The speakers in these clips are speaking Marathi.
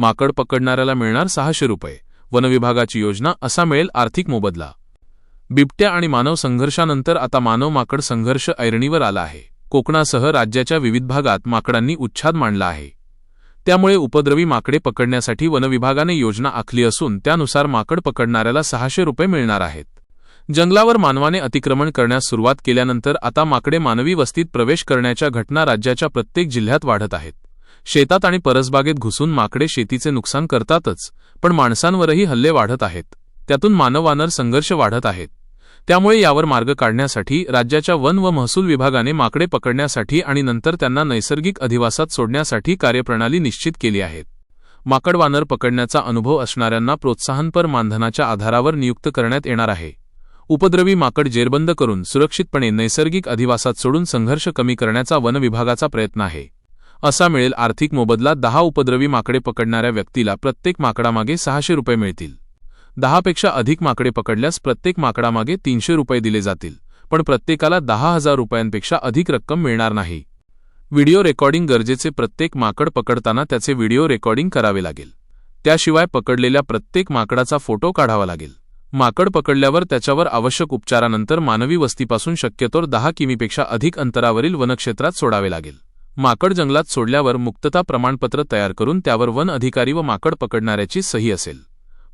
माकड पकडणाऱ्याला मिळणार सहाशे रुपये. वनविभागाची योजना असा मिळेल आर्थिक मोबदला. बिबट्या आणि मानव संघर्षानंतर आता मानव माकड संघर्ष ऐरणीवर आला आहे. कोकणासह राज्याच्या विविध भागात माकडांनी उच्छाद मांडला आहे. त्यामुळे उपद्रवी माकडे पकडण्यासाठी वनविभागाने योजना आखली असून त्यानुसार माकड पकडणाऱ्याला सहाशे रुपये मिळणार आहेत. जंगलावर मानवाने अतिक्रमण करण्यास सुरुवात केल्यानंतर आता माकडे मानवी वस्तीत प्रवेश करण्याच्या घटना राज्याच्या प्रत्येक जिल्ह्यात वाढत आहेत. शेतात आणि परसबागेत घुसून माकडे शेतीचे नुकसान करतातच पण माणसांवरही हल्ले वाढत आहेत. त्यातून मानवानर संघर्ष वाढत आहेत. त्यामुळे यावर मार्ग काढण्यासाठी राज्याच्या वन व महसूल विभागाने माकडे पकडण्यासाठी आणि नंतर त्यांना नैसर्गिक अधिवासात सोडण्यासाठी कार्यप्रणाली निश्चित केली आहे माकडवानर पकडण्याचा अनुभव असणाऱ्यांना प्रोत्साहनपर मानधनाच्या आधारावर नियुक्त करण्यात येणार आहे. उपद्रवी माकड जेरबंद करून सुरक्षितपणे नैसर्गिक अधिवासात सोडून संघर्ष कमी करण्याचा वन विभागाचा प्रयत्न आहे. असा मिळेल आर्थिक मोबदला दहा उपद्रवी माकडे पकडणाऱ्या व्यक्तीला प्रत्येक माकडामागे सहाशे रुपये मिळतील. दहापेक्षा अधिक माकडे पकडल्यास प्रत्येक माकडामागे तीनशे रुपये दिले जातील पण प्रत्येकाला दहा हजार रुपयांपेक्षा अधिक रक्कम मिळणार नाही. व्हिडिओ रेकॉर्डिंग गरजेचे प्रत्येक माकड पकडताना त्याचे व्हिडिओ रेकॉर्डिंग करावे लागेल. त्याशिवाय पकडलेल्या प्रत्येक माकडाचा फोटो काढावा लागेल. माकड पकडल्यावर त्याच्यावर आवश्यक उपचारानंतर मानवी वस्तीपासून शक्यतोर दहा किमीपेक्षा अधिक अंतरावरील वनक्षेत्रात सोडावे लागेल. माकड जंगलात सोडल्यावर मुक्तता प्रमाणपत्र तयार करून त्यावर वन अधिकारी व माकड पकडणाऱ्याची सही असेल.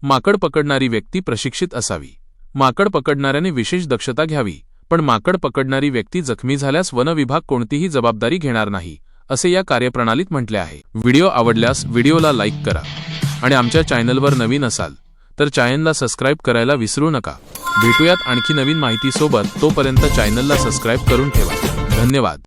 माकड पकडणारी व्यक्ती प्रशिक्षित असावी. माकड पकडणाऱ्याने विशेष दक्षता घ्यावी पण माकड पकडणारी व्यक्ती जखमी झाल्यास वन विभाग कोणतीही जबाबदारी घेणार नाही असे या कार्यप्रणालीत म्हटले आहे. व्हिडिओ आवडल्यास व्हिडिओला लाईक करा आणि आमच्या चॅनलवर नवीन असाल तर चॅनलला सबस्क्राईब करायला विसरू नका. भेटूयात आणखी नवीन माहितीसोबत तोपर्यंत चॅनलला सबस्क्राईब करून ठेवा. धन्यवाद.